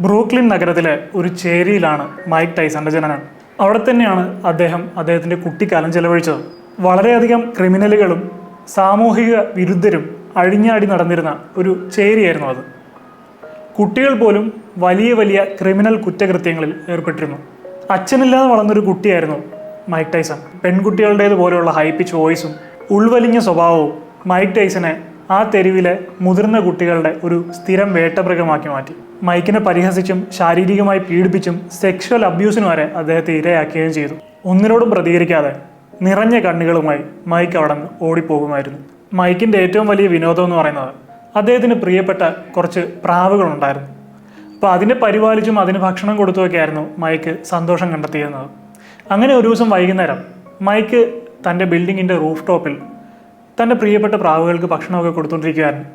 Brooklyn നഗരത്തിലെ ഒരു ചേരിയിലാണ് mic ടൈസന്റെ ജനനം അവിടെ തന്നെയാണ് അദ്ദേഹം അദ്ദേഹത്തിന്റെ കുട്ടിക്കാലം ചെലവഴിച്ചത്. വളരെയധികം ക്രിമിനലുകളും സാമൂഹിക വിരുദ്ധരും അഴിഞ്ഞാടി നടന്നിരുന്ന ഒരു ചേരിയായിരുന്നു അത്. കുട്ടികൾ പോലും വലിയ വലിയ ക്രിമിനൽ കുറ്റകൃത്യങ്ങളിൽ ഏർപ്പെട്ടിരുന്നു. അച്ഛനില്ലാതെ വളർന്നൊരു കുട്ടിയായിരുന്നു മൈക്ക് ടൈസൺ. പെൺകുട്ടികളുടേതുപോലെയുള്ള ഹൈ ഹൈപ്പിച്ച് വോയിസും ഉൾവലിഞ്ഞ സ്വഭാവവും മൈക്ക് ടൈസനെ ആ തെരുവിലെ മുതിർന്ന കുട്ടികളുടെ ഒരു സ്ഥിരം വേട്ടമൃഗമാക്കി മാറ്റി. മൈക്കിനെ പരിഹസിച്ചും ശാരീരികമായി പീഡിപ്പിച്ചും സെക്ഷൽ അബ്യൂസിന് വരെ അദ്ദേഹത്തെ ഇരയാക്കുകയും ചെയ്തു. ഒന്നിനോടും പ്രതികരിക്കാതെ നിറഞ്ഞ കണ്ണുകളുമായി മൈക്ക് അവിടെ നിന്ന് ഓടിപ്പോകുമായിരുന്നു. മൈക്കിന്റെ ഏറ്റവും വലിയ വിനോദം എന്ന് പറയുന്നത് അദ്ദേഹത്തിന് പ്രിയപ്പെട്ട കുറച്ച് പ്രാവുകളുണ്ടായിരുന്നു. അപ്പോൾ അതിനെ പരിപാലിച്ചും അതിന് ഭക്ഷണം കൊടുത്തുമൊക്കെ ആയിരുന്നു മൈക്ക് സന്തോഷം കണ്ടെത്തിയിരുന്നത്. അങ്ങനെ ഒരു ദിവസം വൈകുന്നേരം മൈക്ക് തന്റെ ബിൽഡിങ്ങിന്റെ റൂഫ് ടോപ്പിൽ തന്റെ പ്രിയപ്പെട്ട പ്രാവുകൾക്ക് ഭക്ഷണമൊക്കെ കൊടുത്തുകൊണ്ടിരിക്കുകയായിരുന്നു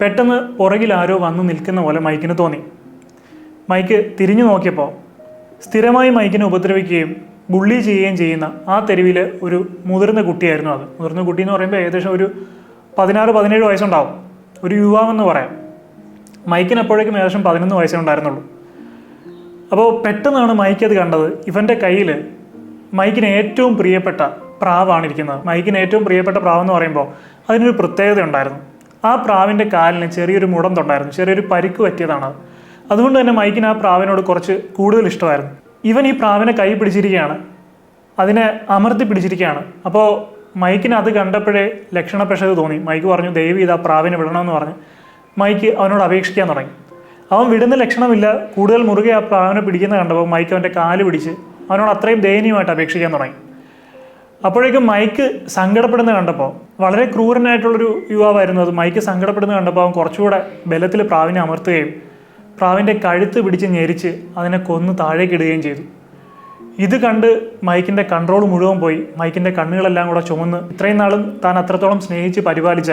പെട്ടെന്ന് പുറകിൽ ആരോ വന്ന് നിൽക്കുന്ന പോലെ മൈക്കിന് തോന്നി. മൈക്ക് തിരിഞ്ഞു നോക്കിയപ്പോൾ സ്ഥിരമായി മൈക്കിനെ ഉപദ്രവിക്കുകയും ബുള്ളി ചെയ്യുകയും ചെയ്യുന്ന ആ തെരുവിൽ ഒരു മുതിർന്ന കുട്ടിയായിരുന്നു അത്. മുതിർന്ന കുട്ടി എന്ന് പറയുമ്പോൾ ഏകദേശം ഒരു പതിനാറ് പതിനേഴ് വയസ്സുണ്ടാവും. ഒരു യുവാവെന്ന് പറയാം. മൈക്കിന് അപ്പോഴേക്കും ഏകദേശം പതിനൊന്ന് വയസ്സേ ഉണ്ടായിരുന്നുള്ളൂ. അപ്പോൾ പെട്ടെന്നാണ് മൈക്ക് അത് കണ്ടത്. ഇവന്റെ കയ്യിൽ മൈക്കിന് ഏറ്റവും പ്രിയപ്പെട്ട പ്രാവാണ് ഇരിക്കുന്നത് മൈക്കിന് ഏറ്റവും പ്രിയപ്പെട്ട പ്രാവ് എന്ന് പറയുമ്പോൾ അതിനൊരു പ്രത്യേകത ഉണ്ടായിരുന്നു. ആ പ്രാവിന്റെ കാലിന് ചെറിയൊരു മുടന്തുണ്ടായിരുന്നു. ചെറിയൊരു പരിക്ക് പറ്റിയതാണ് അത്. അതുകൊണ്ട് തന്നെ മൈക്കിന് ആ പ്രാവിനോട് കുറച്ച് കൂടുതൽ ഇഷ്ടമായിരുന്നു. ഇവൻ ഈ പ്രാവിനെ കൈ പിടിച്ചിരിക്കുകയാണ്. അതിനെ അമർത്തി പിടിച്ചിരിക്കുകയാണ്. അപ്പോൾ മൈക്കിന് അത് കണ്ടപ്പോഴേ ലക്ഷണപ്പെശത് തോന്നി. മൈക്ക് പറഞ്ഞു ദയവ് ചെയ്ത് ആ പ്രാവിനെ വിടണമെന്ന് പറഞ്ഞ് മൈക്ക് അവനോട് അപേക്ഷിക്കാൻ തുടങ്ങി. അവൻ വിടുന്ന ലക്ഷണമില്ല. കൂടുതൽ മുറുകെ ആ പ്രാവിനെ പിടിക്കുന്ന കണ്ടപ്പോൾ മൈക്ക് അവന്റെ കാൽ പിടിച്ച് അവനോട് അത്രയും ദയനീയമായിട്ട് അപേക്ഷിക്കാൻ തുടങ്ങി. അപ്പോഴേക്കും മൈക്ക് സങ്കടപ്പെടുന്ന കണ്ടപ്പോൾ വളരെ ക്രൂരനായിട്ടുള്ളൊരു യുവാവായിരുന്നു അത്. മൈക്ക് സങ്കടപ്പെടുന്ന കണ്ടപ്പോൾ അവൻ കുറച്ചുകൂടെ ബലത്തിൽ പ്രാവിനെ അമർത്തുകയും പ്രാവിന്റെ കഴുത്ത് പിടിച്ച് ഞെരിച്ച് അതിനെ കൊന്ന് താഴേക്കിടുകയും ചെയ്തു. ഇത് കണ്ട് മൈക്കിന്റെ കൺട്രോൾ മുഴുവൻ പോയി. മൈക്കിന്റെ കണ്ണുകളെല്ലാം കൂടെ ചുമന്ന് ഇത്രയും നാളും താൻ അത്രത്തോളം സ്നേഹിച്ച് പരിപാലിച്ച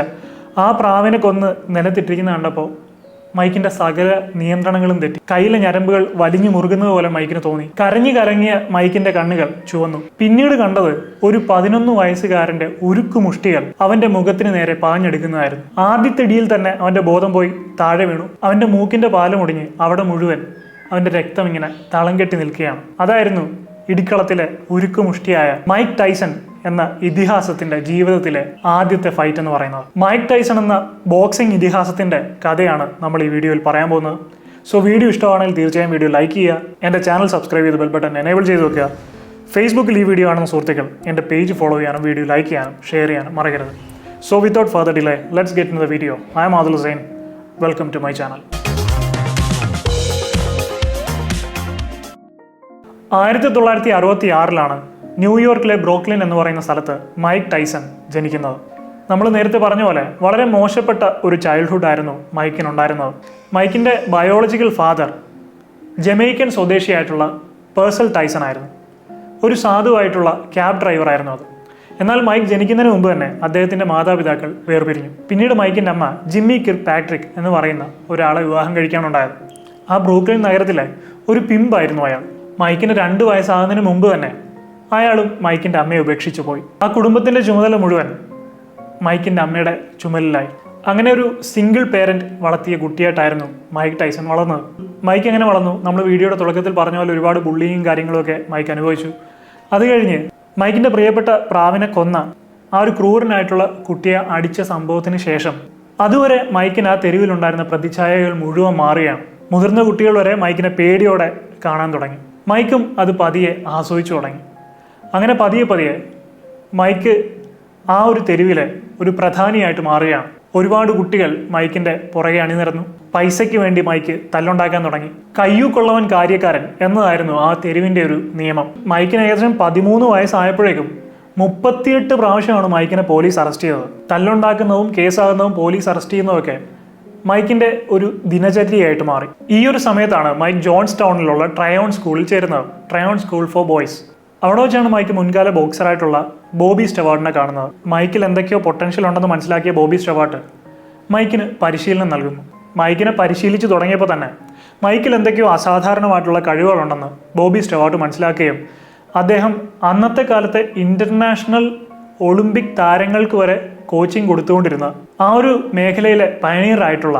ആ പ്രാവിനെ കൊന്ന് നിലത്തിട്ടിരിക്കുന്ന കണ്ടപ്പോൾ മൈക്കിന്റെ സകല നിയന്ത്രണങ്ങളും തെറ്റി. കയ്യിലെ ഞരമ്പുകൾ വലിഞ്ഞു മുറുകുന്നത് പോലെ മൈക്കിന് തോന്നി. കരഞ്ഞു കരങ്ങിയ മൈക്കിന്റെ കണ്ണുകൾ ചുവന്നു. പിന്നീട് കണ്ടത് ഒരു പതിനൊന്ന് വയസ്സുകാരന്റെ ഉരുക്കു മുഷ്ടികൾ അവന്റെ മുഖത്തിന് നേരെ പാഞ്ഞെടുക്കുന്നതായിരുന്നു. ആദ്യത്തെടിയിൽ തന്നെ അവന്റെ ബോധം പോയി താഴെ വീണു. അവന്റെ മൂക്കിന്റെ പാലം ഒടിഞ്ഞ് അവിടെ മുഴുവൻ അവന്റെ രക്തം ഇങ്ങനെ തളം കെട്ടി നിൽക്കുകയാണ്. അതായിരുന്നു ഇടിക്കളത്തിലെ ഉരുക്കുമുഷ്ടിയായ മൈക്ക് ടൈസൺ എന്ന ഇതിഹാസത്തിന്റെ ജീവിതത്തിലെ ആദ്യത്തെ ഫൈറ്റ് എന്ന് പറയുന്നത്. മൈക്ക് ടൈസൺ എന്ന ബോക്സിംഗ് ഇതിഹാസത്തിന്റെ കഥയാണ് നമ്മൾ ഈ വീഡിയോയിൽ പറയാൻ പോകുന്നത്. സോ വീഡിയോ ഇഷ്ടമാണെങ്കിൽ തീർച്ചയായും വീഡിയോ ലൈക്ക് ചെയ്യുക. എന്റെ ചാനൽ സബ്സ്ക്രൈബ് ചെയ്ത് ബെൽ ബട്ടൺ എനേബിൾ ചെയ്ത് വെക്കുക. ഫേസ്ബുക്കിൽ ഈ വീഡിയോ കാണുന്ന സുഹൃത്തുക്കൾ എന്റെ പേജ് ഫോളോ ചെയ്യാനും വീഡിയോ ലൈക്ക് ചെയ്യാനും ഷെയർ ചെയ്യാനും മറക്കരുത്. So without further delay let's get in the video I'm Adul Hussain welcome to my channel ആയിരത്തി തൊള്ളായിരത്തി അറുപത്തി ആറിലാണ് ന്യൂയോർക്കിലെ ബ്രോക്ലിൻ എന്ന് പറയുന്ന സ്ഥലത്ത് മൈക്ക് ടൈസൺ ജനിക്കുന്നത്. നമ്മൾ നേരത്തെ പറഞ്ഞ പോലെ വളരെ മോശപ്പെട്ട ഒരു ചൈൽഡ്ഹുഡ് ആയിരുന്നു മൈക്കിനുണ്ടായിരുന്നത്. മൈക്കിന്റെ ബയോളജിക്കൽ ഫാദർ ജമൈക്കൻ സ്വദേശിയായിട്ടുള്ള പേഴ്സൽ ടൈസൺ ആയിരുന്നു. ഒരു സാധുവായിട്ടുള്ള ക്യാബ് ഡ്രൈവർ ആയിരുന്നു അത്. എന്നാൽ മൈക്ക് ജനിക്കുന്നതിന് മുമ്പ് തന്നെ അദ്ദേഹത്തിന്റെ മാതാപിതാക്കൾ വേർപിരിഞ്ഞു. പിന്നീട് മൈക്കിന്റെ അമ്മ ജിമ്മി കിർ പാട്രിക് എന്ന് പറയുന്ന ഒരാളെ വിവാഹം കഴിക്കാനുണ്ടായത്. ആ ബ്രൂക്ലിൻ നഗരത്തിലെ ഒരു പിമ്പായിരുന്നു അയാൾ. മൈക്കിന് രണ്ട് വയസ്സാകുന്നതിന് മുമ്പ് തന്നെ അയാളും മൈക്കിന്റെ അമ്മയെ ഉപേക്ഷിച്ചു പോയി. ആ കുടുംബത്തിന്റെ ചുമതല മുഴുവൻ മൈക്കിന്റെ അമ്മയുടെ ചുമലിലായി. അങ്ങനെ ഒരു സിംഗിൾ പേരന്റ് വളർത്തിയ കുട്ടിയായിട്ടായിരുന്നു മൈക്ക് ടൈസൺ വളർന്നത്. മൈക്ക് എങ്ങനെ വളർന്നു? നമ്മൾ വീഡിയോയുടെ തുടക്കത്തിൽ പറഞ്ഞ പോലെ ഒരുപാട് ബുള്ളിയും കാര്യങ്ങളൊക്കെ മൈക്ക് അനുഭവിച്ചു. അത് കഴിഞ്ഞ് മൈക്കിന്റെ പ്രിയപ്പെട്ട പ്രാവിനെ കൊന്ന ആ ഒരു ക്രൂരനായിട്ടുള്ള കുട്ടിയെ അടിച്ച സംഭവത്തിന് ശേഷം അതുവരെ മൈക്കിന് ആ തെരുവിലുണ്ടായിരുന്ന പ്രതിച്ഛായകൾ മുഴുവൻ മാറുകയാണ്. മുതിർന്ന കുട്ടികൾ വരെ മൈക്കിനെ പേടിയോടെ കാണാൻ തുടങ്ങി. മൈക്കും അത് പതിയെ ആസ്വദിച്ചു തുടങ്ങി. അങ്ങനെ പതിയെ പതിയെ മൈക്ക് ആ ഒരു തെരുവിലെ ഒരു പ്രധാനിയായിട്ട് മാറുകയാണ്. ഒരുപാട് കുട്ടികൾ മൈക്കിന്റെ പുറകെ അണിനിരന്നു. പൈസയ്ക്ക് വേണ്ടി മൈക്ക് തല്ലുണ്ടാക്കാൻ തുടങ്ങി. കയ്യൂക്കൊള്ളവൻ കൊള്ളവൻ കാര്യക്കാരൻ എന്നതായിരുന്നു ആ തെരുവിന്റെ ഒരു നിയമം. മൈക്കിന് ഏകദേശം പതിമൂന്ന് വയസ്സായപ്പോഴേക്കും മുപ്പത്തിയെട്ട് പ്രാവശ്യമാണ് മൈക്കിനെ പോലീസ് അറസ്റ്റ് ചെയ്തത്. തല്ലുണ്ടാക്കുന്നതും കേസാകുന്നതും പോലീസ് അറസ്റ്റ് ചെയ്യുന്നതൊക്കെ മൈക്കിന്റെ ഒരു ദിനചര്യയായിട്ട് മാറി. ഈ ഒരു സമയത്താണ് മൈക്ക് ജോൺസ് ടൗണിലുള്ള ട്രയോൺ സ്കൂളിൽ ചേരുന്നത്. Tryon school for boys. അവിടെ വെച്ചാണ് മൈക്ക് മുൻകാല ബോക്സറായിട്ടുള്ള ബോബി സ്റ്റെവാർട്ടിനെ കാണുന്നത്. മൈക്കിൽ എന്തൊക്കെയോ പൊട്ടൻഷ്യൽ ഉണ്ടെന്ന് മനസ്സിലാക്കിയ ബോബി സ്റ്റെവാർട്ട് മൈക്കിന് പരിശീലനം നൽകുന്നു. മൈക്കിനെ പരിശീലിച്ചു തുടങ്ങിയപ്പോൾ തന്നെ മൈക്കിൽ എന്തൊക്കെയോ അസാധാരണമായിട്ടുള്ള കഴിവുകളുണ്ടെന്ന് ബോബി സ്റ്റെവാർട്ട് മനസ്സിലാക്കുകയും അദ്ദേഹം അന്നത്തെ കാലത്തെ ഇന്റർനാഷണൽ ഒളിമ്പിക് താരങ്ങൾക്ക് വരെ കോച്ചിങ് കൊടുത്തുകൊണ്ടിരുന്ന ആ ഒരു മേഖലയിലെ പയനീറായിട്ടുള്ള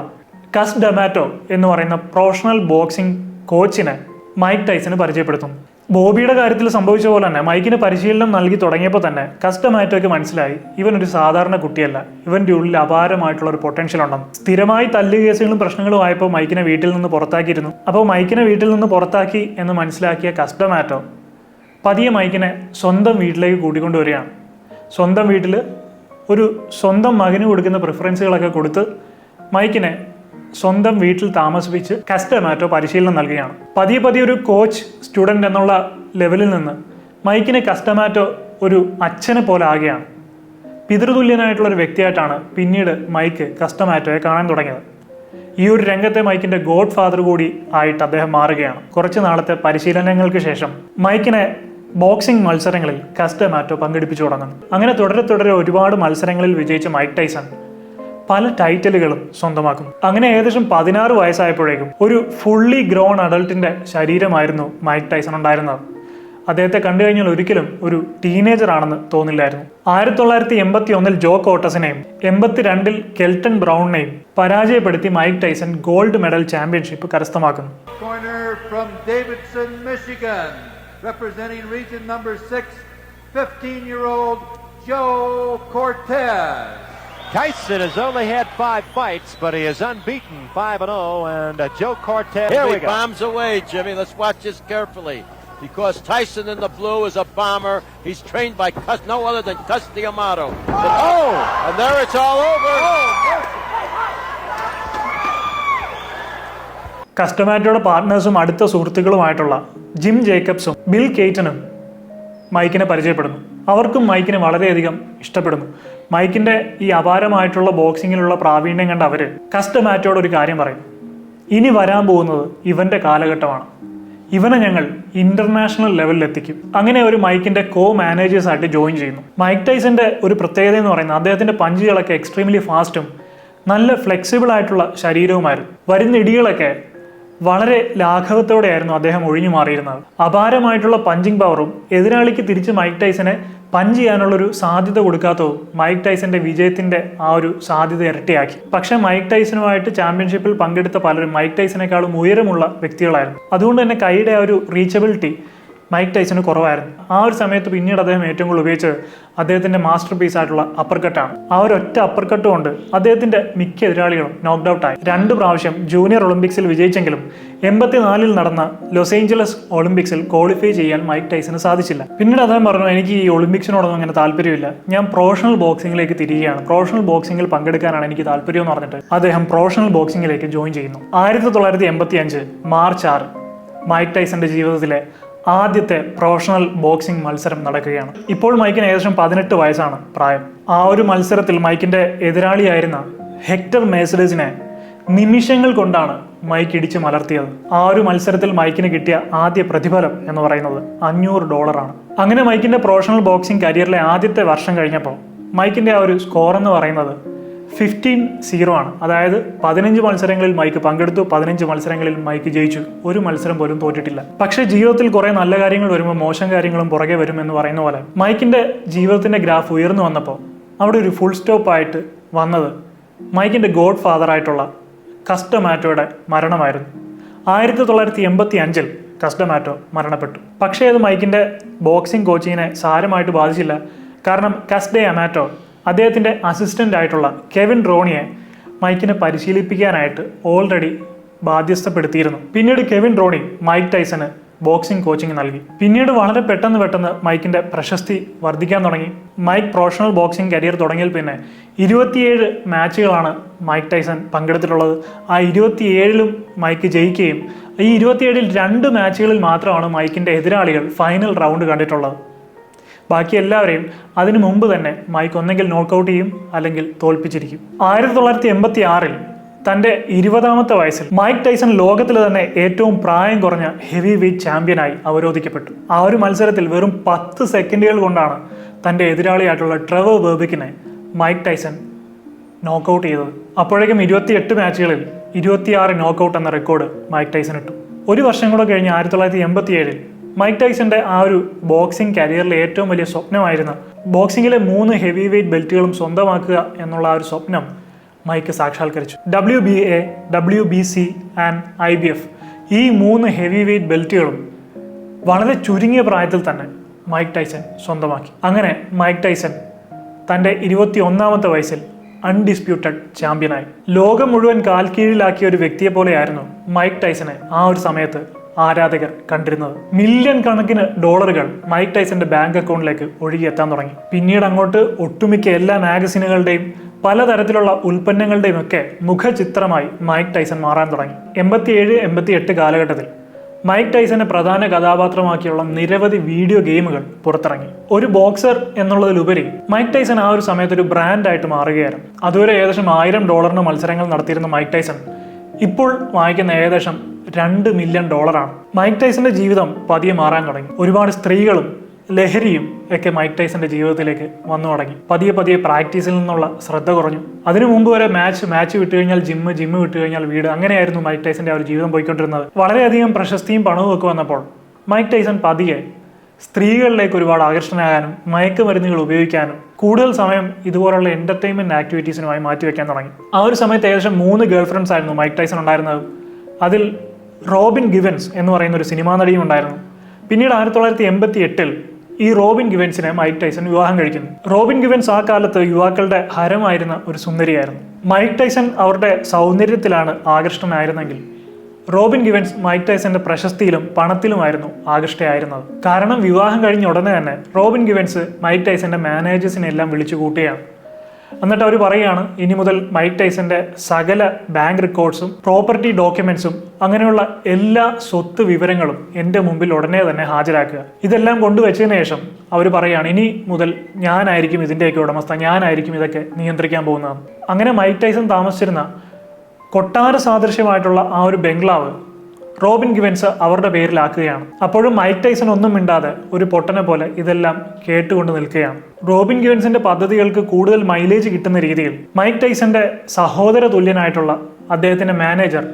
കസ് ഡെമാറ്റോ എന്ന് പറയുന്ന പ്രൊഫഷണൽ ബോക്സിംഗ് കോച്ചിനെ മൈക്ക് ടൈസന് പരിചയപ്പെടുത്തും ബോബിയുടെ കാര്യത്തിൽ സംഭവിച്ച പോലെ തന്നെ മൈക്കിന് പരിശീലനം നൽകി തുടങ്ങിയപ്പോൾ തന്നെ കസ്റ്റമാറ്റോയ്ക്ക് മനസ്സിലായി ഇവൻ ഒരു സാധാരണ കുട്ടിയല്ല. ഇവന്റെ ഉള്ളിൽ അപാരമായിട്ടുള്ള ഒരു പൊട്ടൻഷ്യൽ ഉണ്ടെന്ന്. സ്ഥിരമായി തല്ല് കേസുകളും പ്രശ്നങ്ങളും ആയപ്പോൾ മൈക്കിനെ വീട്ടിൽ നിന്ന് പുറത്താക്കിയിരുന്നു. അപ്പോൾ മൈക്കിനെ വീട്ടിൽ നിന്ന് പുറത്താക്കി എന്ന് മനസ്സിലാക്കിയ കസ്റ്റമാറ്റോ പതിയെ മൈക്കിനെ സ്വന്തം വീട്ടിലേക്ക് കൂട്ടിക്കൊണ്ടുവരികയാണ്. സ്വന്തം വീട്ടിൽ ഒരു സ്വന്തം മകന് കൊടുക്കുന്ന പ്രിഫറൻസുകളൊക്കെ കൊടുത്ത് മൈക്കിനെ സ്വന്തം വീട്ടിൽ താമസിപ്പിച്ച് കസ്റ്റമാറ്റോ പരിശീലനം നൽകുകയാണ്. പതിയെ പതിയെ ഒരു കോച്ച് സ്റ്റുഡന്റ് എന്നുള്ള ലെവലിൽ നിന്ന് മൈക്കിനെ കസ്റ്റമാറ്റോ ഒരു അച്ഛനെ പോലെ ആകുകയാണ്. പിതൃതുല്യനായിട്ടുള്ള ഒരു വ്യക്തിയായിട്ടാണ് പിന്നീട് മൈക്ക് കസ്റ്റമാറ്റോയെ കാണാൻ തുടങ്ങിയത്. ഈ ഒരു രംഗത്തെ മൈക്കിന്റെ ഗോഡ് ഫാദർ കൂടി ആയിട്ട് അദ്ദേഹം മാറുകയാണ്. കുറച്ച് നാളത്തെ പരിശീലനങ്ങൾക്ക് ശേഷം മൈക്കിനെ ബോക്സിംഗ് മത്സരങ്ങളിൽ കസ്റ്റമാറ്റോ പങ്കെടുപ്പിച്ചു തുടങ്ങുന്നു. അങ്ങനെ തുടരെ തുടരെ ഒരുപാട് മത്സരങ്ങളിൽ വിജയിച്ച മൈക്ക് ടൈസൺ പല ടൈറ്റലുകളും സ്വന്തമാക്കും അങ്ങനെ ഏകദേശം പതിനാറ് വയസ്സായപ്പോഴേക്കും ഒരു ഫുള്ളി ഗ്രോൺ അഡൾട്ടിന്റെ ശരീരമായിരുന്നു മൈക്ക് ടൈസൺ ഉണ്ടായിരുന്നത്. അദ്ദേഹത്തെ കണ്ടു കഴിഞ്ഞാൽ ഒരിക്കലും ഒരു ടീനേജർ ആണെന്ന് തോന്നില്ലായിരുന്നു. ആയിരത്തി തൊള്ളായിരത്തി എൺപത്തി ഒന്നിൽ ജോ കോട്ടസിനെയും എൺപത്തിരണ്ടിൽ കെൽട്ടൺ ബ്രൗണിനെയും പരാജയപ്പെടുത്തി Mike Tyson gold medal championship കരസ്ഥമാക്കുന്നു. Corner from Davidson, Michigan, representing region number six, 15 year old Joe Cortez. Tyson has only had five fights, but he is unbeaten, 5 and 0. And uh, Joe Cortez. Here we he go. bombs away, Jimmy. Let's watch this carefully. Because Tyson in the blue is a bomber. He's trained by Cus- no other than Cus Amato. oh! And there it's all over. കസ്റ്റമാറ്റോയുടെ പാർട്ട്നേഴ്സും അടുത്ത സുഹൃത്തുക്കളുമായിട്ടുള്ള gym ജേക്കബ്സും bill കേറ്റനും മൈക്കിനെ പരിചയപ്പെടുന്നു. അവർക്കും മൈക്കിനെ വളരെയധികം ഇഷ്ടപ്പെടുന്നു. മൈക്കിന്റെ ഈ അപാരമായിട്ടുള്ള ബോക്സിങ്ങിലുള്ള പ്രാവീണ്യം കണ്ട അവർ കസ്റ്റമാറ്റോട് ഒരു കാര്യം പറയും. ഇനി വരാൻ പോകുന്നത് ഇവന്റെ കാലഘട്ടമാണ്. ഇവനെ ഞങ്ങൾ ഇന്റർനാഷണൽ ലെവലിൽ എത്തിക്കും. അങ്ങനെ ഒരു മൈക്കിന്റെ കോ മാനേജേഴ്സ് ആയിട്ട് ജോയിൻ ചെയ്യുന്നു. മൈക്ക് ടൈസന്റെ ഒരു പ്രത്യേകത എന്ന് പറയുന്നത് അദ്ദേഹത്തിന്റെ പഞ്ചുകളൊക്കെ എക്സ്ട്രീംലി ഫാസ്റ്റും നല്ല ഫ്ലെക്സിബിൾ ആയിട്ടുള്ള ശരീരവുമായിരുന്നു. വരുന്ന ഇടികളൊക്കെ വളരെ ലാഘവത്തോടെയായിരുന്നു അദ്ദേഹം ഒഴിഞ്ഞു മാറിയിരുന്നത്. അപാരമായിട്ടുള്ള പഞ്ചിങ് പവറും എതിരാളിക്ക് തിരിച്ച് മൈക്ക് ടൈസനെ പഞ്ച് ചെയ്യാനുള്ളൊരു സാധ്യത കൊടുക്കാത്തതും മൈക്ക് ടൈസന്റെ വിജയത്തിന്റെ ആ ഒരു സാധ്യത ഇരട്ടിയാക്കി. പക്ഷെ മൈക്ക് ടൈസനുമായിട്ട് ചാമ്പ്യൻഷിപ്പിൽ പങ്കെടുത്ത പലരും മൈക്ക് ടൈസനേക്കാളും ഉയരമുള്ള വ്യക്തികളായിരുന്നു. അതുകൊണ്ട് തന്നെ കൈയുടെ ആ ഒരു റീച്ചബിലിറ്റി മൈക്ക് ടൈസന് കുറവായിരുന്നു. ആ ഒരു സമയത്ത് പിന്നീട് അദ്ദേഹം ഏറ്റവും കൂടുതൽ ഉപയോഗിച്ചത് അദ്ദേഹത്തിന്റെ മാസ്റ്റർ പീസ് ആയിട്ടുള്ള അപ്പർ കട്ടാണ് ആ ഒരു ഒറ്റ അപ്പർ കട്ട് കൊണ്ട് അദ്ദേഹത്തിന്റെ മിക്ക എതിരാളികളും നോക്ക്ഡ് ഔട്ട് ആയി. രണ്ട് പ്രാവശ്യം ജൂനിയർ ഒളിമ്പിക്സിൽ വിജയിച്ചെങ്കിലും എൺപത്തിനാലിൽ നടന്ന ലോസ് ഏഞ്ചലസ് ഒളിമ്പിക്സിൽ ക്വാളിഫൈ ചെയ്യാൻ മൈക്ക് ടൈസന് സാധിച്ചില്ല. പിന്നീട് അദ്ദേഹം പറഞ്ഞു എനിക്ക് ഈ ഒളിമ്പിക്സിനോടൊന്നും അങ്ങനെ താല്പര്യമില്ല. ഞാൻ പ്രൊഫഷണൽ ബോക്സിംഗിലേക്ക് തിരികെയാണ് പ്രൊഫഷണൽ ബോക്സിംഗിൽ പങ്കെടുക്കാനാണ് എനിക്ക് താല്പര്യം എന്ന് പറഞ്ഞിട്ട് അദ്ദേഹം പ്രൊഫഷണൽ ബോക്സിംഗിലേക്ക് ജോയിൻ ചെയ്യുന്നു. ആയിരത്തി തൊള്ളായിരത്തി എൺപത്തി അഞ്ച് മാർച്ച് ആറ് മൈക്ക് ടൈസന്റെ ജീവിതത്തിലെ ആദ്യത്തെ പ്രൊഫഷണൽ ബോക്സിംഗ് മത്സരം നടക്കുകയാണ്. ഇപ്പോൾ മൈക്കിന് ഏകദേശം പതിനെട്ട് വയസ്സാണ് പ്രായം. ആ ഒരു മത്സരത്തിൽ മൈക്കിന്റെ എതിരാളിയായിരുന്ന ഹെക്ടർ മേസഡേസിനെ നിമിഷങ്ങൾ കൊണ്ടാണ് മൈക്ക് ഇടിച്ച് മലർത്തിയത്. ആ ഒരു മത്സരത്തിൽ മൈക്കിന് കിട്ടിയ ആദ്യ പ്രതിഫലം എന്ന് പറയുന്നത് അഞ്ഞൂറ് ഡോളറാണ്. അങ്ങനെ മൈക്കിന്റെ പ്രൊഫഷണൽ ബോക്സിംഗ് കരിയറിലെ ആദ്യത്തെ വർഷം കഴിഞ്ഞപ്പോൾ മൈക്കിന്റെ ആ ഒരു സ്കോർ എന്ന് പറയുന്നത് ഫിഫ്റ്റീൻ സീറോ ആണ്. അതായത് പതിനഞ്ച് മത്സരങ്ങളിൽ മൈക്ക് പങ്കെടുത്തു പതിനഞ്ച് മത്സരങ്ങളിൽ മൈക്ക് ജയിച്ചു. ഒരു മത്സരം പോലും തോറ്റിട്ടില്ല. പക്ഷേ ജീവിതത്തിൽ കുറേ നല്ല കാര്യങ്ങൾ വരുമ്പോൾ മോശം കാര്യങ്ങളും പുറകെ വരും എന്ന് പറയുന്ന പോലെ മൈക്കിന്റെ ജീവിതത്തിന്റെ ഗ്രാഫ് ഉയർന്നു വന്നപ്പോൾ അവിടെ ഒരു ഫുൾ സ്റ്റോപ്പായിട്ട് വന്നത് മൈക്കിന്റെ ഗോഡ് ഫാദർ ആയിട്ടുള്ള കസ്റ്റമാറ്റോയുടെ മരണമായിരുന്നു. ആയിരത്തി തൊള്ളായിരത്തി എൺപത്തി അഞ്ചിൽ കസ്റ്റമാറ്റോ മരണപ്പെട്ടു. പക്ഷേ അത് മൈക്കിന്റെ ബോക്സിംഗ് കോച്ചിങ്ങിനെ സാരമായിട്ട് ബാധിച്ചില്ല. കാരണം കസ്ഡേ അമാറ്റോ അദ്ദേഹത്തിന്റെ അസിസ്റ്റന്റ് ആയിട്ടുള്ള കെവിൻ റോണിയെ മൈക്കിനെ പരിശീലിപ്പിക്കാനായിട്ട് ഓൾറെഡി ബാധ്യസ്ഥപ്പെടുത്തിയിരുന്നു. പിന്നീട് കെവിൻ റോണി മൈക്ക് ടൈസന് ബോക്സിംഗ് കോച്ചിങ് നൽകി. പിന്നീട് വളരെ പെട്ടെന്ന് പെട്ടെന്ന് മൈക്കിന്റെ പ്രശസ്തി വർദ്ധിക്കാൻ തുടങ്ങി. മൈക്ക് പ്രൊഫഷണൽ ബോക്സിംഗ് കരിയർ തുടങ്ങിയതിൽ പിന്നെ ഇരുപത്തിയേഴ് മാച്ചുകളാണ് മൈക്ക് ടൈസൺ പങ്കെടുത്തിട്ടുള്ളത്. ആ ഇരുപത്തിയേഴിലും മൈക്ക് ജയിക്കുകയും ഈ ഇരുപത്തിയേഴിൽ രണ്ട് മാച്ചുകളിൽ മാത്രമാണ് മൈക്കിന്റെ എതിരാളികൾ ഫൈനൽ റൗണ്ട് കണ്ടിട്ടുള്ളത്. ബാക്കി എല്ലാവരെയും അതിനു മുമ്പ് തന്നെ മൈക്ക് ഒന്നെങ്കിൽ നോക്കൗട്ട് ചെയ്യും അല്ലെങ്കിൽ തോൽപ്പിച്ചിരിക്കും. ആയിരത്തി തൊള്ളായിരത്തി എൺപത്തി ആറിൽ തന്റെ ഇരുപതാമത്തെ വയസ്സിൽ മൈക്ക് ടൈസൺ ലോകത്തിൽ തന്നെ ഏറ്റവും പ്രായം കുറഞ്ഞ ഹെവി വെയ്റ്റ് ചാമ്പ്യനായി അവരോധിക്കപ്പെട്ടു. ആ ഒരു മത്സരത്തിൽ വെറും പത്ത് സെക്കൻഡുകൾ കൊണ്ടാണ് തന്റെ എതിരാളിയായിട്ടുള്ള ട്രെവർ ബേബിക്കിനെ മൈക്ക് ടൈസൺ നോക്കൗട്ട് ചെയ്തത്. അപ്പോഴേക്കും ഇരുപത്തിയെട്ട് മാച്ചുകളിൽ ഇരുപത്തിയാറ് നോക്കൗട്ട് എന്ന റെക്കോർഡ് മൈക്ക് ടൈസൺ ഇട്ടു. ഒരു വർഷം കൂടെ കഴിഞ്ഞ് ആയിരത്തി തൊള്ളായിരത്തി എൺപത്തി ഏഴിൽ മൈക്ക് ടൈസന്റെ ആ ഒരു ബോക്സിംഗ് കരിയറിലെ ഏറ്റവും വലിയ സ്വപ്നമായിരുന്നു ബോക്സിംഗിലെ മൂന്ന് ഹെവി വെയ്റ്റ് ബെൽറ്റുകളും സ്വന്തമാക്കുക എന്നുള്ള ആ ഒരു സ്വപ്നം Mike സാക്ഷാത്കരിച്ചു. W B A W B C and I B F ഈ മൂന്ന് ഹെവി വെയ്റ്റ് ബെൽറ്റുകളും വളരെ ചുരുങ്ങിയ പ്രായത്തിൽ തന്നെ മൈക്ക് ടൈസൺ സ്വന്തമാക്കി. അങ്ങനെ മൈക്ക് ടൈസൺ തന്റെ ഇരുപത്തി ഒന്നാമത്തെ വയസ്സിൽ അൺഡിസ്പ്യൂട്ടഡ് ചാമ്പ്യനായി ലോകം മുഴുവൻ കാൽക്കീഴിലാക്കിയ ഒരു വ്യക്തിയെ പോലെയായിരുന്നു മൈക്ക് ടൈസനെ ആ ഒരു സമയത്ത് ആരാധകർ കണ്ടിരുന്നത്. മില്യൺ കണക്കിന് ഡോളറുകൾ മൈക്ക് ടൈസന്റെ ബാങ്ക് അക്കൗണ്ടിലേക്ക് ഒഴുകിയെത്താൻ തുടങ്ങി. പിന്നീട് അങ്ങോട്ട് ഒട്ടുമിക്ക എല്ലാ മാഗസിനുകളുടെയും പലതരത്തിലുള്ള ഉൽപ്പന്നങ്ങളുടെയും ഒക്കെ മുഖചിത്രമായി മൈക്ക് ടൈസൺ മാറാൻ തുടങ്ങി. എൺപത്തിയേഴ് എൺപത്തിയെട്ട് കാലഘട്ടത്തിൽ മൈക്ക് ടൈസനെ പ്രധാന കഥാപാത്രമാക്കിയുള്ള നിരവധി വീഡിയോ ഗെയിമുകൾ പുറത്തിറങ്ങി. ഒരു ബോക്സർ എന്നുള്ളതിലുപരി മൈക്ക് ടൈസൺ ആ ഒരു സമയത്ത് ഒരു ബ്രാൻഡായിട്ട് മാറുകയായിരുന്നു. അതുവരെ ഏകദേശം ആയിരം ഡോളറിന് മത്സരങ്ങൾ നടത്തിയിരുന്ന മൈക്ക് ടൈസൺ ഇപ്പോൾ വാങ്ങിക്കുന്ന ഏകദേശം രണ്ട് മില്യൺ ഡോളറാണ് മൈക്ക് ടൈസന്റെ ജീവിതം പതിയെ മാറാൻ തുടങ്ങി. ഒരുപാട് സ്ത്രീകളും ലഹരിയും ഒക്കെ മൈക്ക് ടൈസന്റെ ജീവിതത്തിലേക്ക് വന്നു തുടങ്ങി. പതിയെ പതിയെ പ്രാക്ടീസിൽ നിന്നുള്ള ശ്രദ്ധ കുറഞ്ഞു. അതിനു മുമ്പ് വരെ മാച്ച് മാച്ച് വിട്ടു കഴിഞ്ഞാൽ ജിമ്മ് ജിമ്മ് വിട്ടു കഴിഞ്ഞാൽ വീട്. അങ്ങനെയായിരുന്നു മൈക്ക് ടൈസന്റെ ആ ഒരു ജീവിതം പോയിക്കൊണ്ടിരുന്നത്. വളരെയധികം പ്രശസ്തിയും പണവും ഒക്കെ വന്നപ്പോൾ മൈക്ക് ടൈസൺ പതിയെ സ്ത്രീകളിലേക്ക് ഒരുപാട് ആകർഷണനാകാനും മയക്കുമരുന്നുകൾ ഉപയോഗിക്കാനും കൂടുതൽ സമയം ഇതുപോലുള്ള എന്റർടൈൻമെന്റ് ആക്ടിവിറ്റീസിനുമായി മാറ്റിവെക്കാൻ തുടങ്ങി. ആ ഒരു സമയത്ത് ഏകദേശം മൂന്ന് ഗേൾ ഫ്രണ്ട്സ് ആയിരുന്നു മൈക്ക് ടൈസൺ ഉണ്ടായിരുന്നത്. അതിൽ റോബിൻ ഗിവൻസ് എന്ന് പറയുന്ന ഒരു സിനിമാ നടിയും ഉണ്ടായിരുന്നു. പിന്നീട് ആയിരത്തി തൊള്ളായിരത്തി എൺപത്തി എട്ടിൽ ഈ റോബിൻ ഗിവൻസിനെ മൈക്ക് ടൈസൺ വിവാഹം കഴിക്കുന്നു. റോബിൻ ഗിവൻസ് ആ കാലത്ത് യുവാക്കളുടെ ഹരമായിരുന്ന ഒരു സുന്ദരിയായിരുന്നു. മൈക്ക് ടൈസൺ അവരുടെ സൗന്ദര്യത്തിലാണ് ആകൃഷ്ടനായിരുന്നെങ്കിൽ റോബിൻ ഗിവൻസ് മൈക്ക് ടൈസന്റെ പ്രശസ്തിയിലും പണത്തിലുമായിരുന്നു ആകൃഷ്ടയായിരുന്നത്. കാരണം വിവാഹം കഴിഞ്ഞ ഉടനെ തന്നെ റോബിൻ ഗിവൻസ് മൈക്ക് ടൈസന്റെ മാനേജേഴ്സിനെ എല്ലാം വിളിച്ചു കൂട്ടുകയാണ് എന്നിട്ട് അവർ പറയുകയാണ് ഇനി മുതൽ മൈക്ക് ടൈസന്റെ സകല ബാങ്ക് റെക്കോർഡ്സും പ്രോപ്പർട്ടി ഡോക്യുമെന്റ്സും അങ്ങനെയുള്ള എല്ലാ സ്വത്ത് വിവരങ്ങളും എന്റെ മുമ്പിൽ ഉടനെ തന്നെ ഹാജരാക്കുക. ഇതെല്ലാം കൊണ്ടുവച്ചതിന് ശേഷം അവർ പറയുകയാണ് ഇനി മുതൽ ഞാനായിരിക്കും ഇതിന്റെയൊക്കെ ഉടമസ്ഥ ഞാനായിരിക്കും ഇതൊക്കെ നിയന്ത്രിക്കാൻ പോകുന്നത് അങ്ങനെ മൈക്ക് ടൈസൺ താമസിച്ചിരുന്ന കൊട്ടാര സാദൃശ്യമായിട്ടുള്ള ആ ഒരു ബംഗ്ലാവ് റോബിൻ ഗിവൻസ് അവരുടെ പേരിലാക്കുകയാണ്. അപ്പോഴും മൈക്ക് ടൈസൺ ഒന്നും മിണ്ടാതെ ഒരു പൊട്ടനെ പോലെ ഇതെല്ലാം കേട്ടുകൊണ്ട് നിൽക്കുകയാണ്. റോബിൻ ഗിവൻസിന്റെ പദ്ധതികൾക്ക് കൂടുതൽ മൈലേജ് കിട്ടുന്ന രീതിയിൽ മൈക്ക് ടൈസന്റെ സഹോദര തുല്യനായിട്ടുള്ള അദ്ദേഹത്തിന്റെ മാനേജർ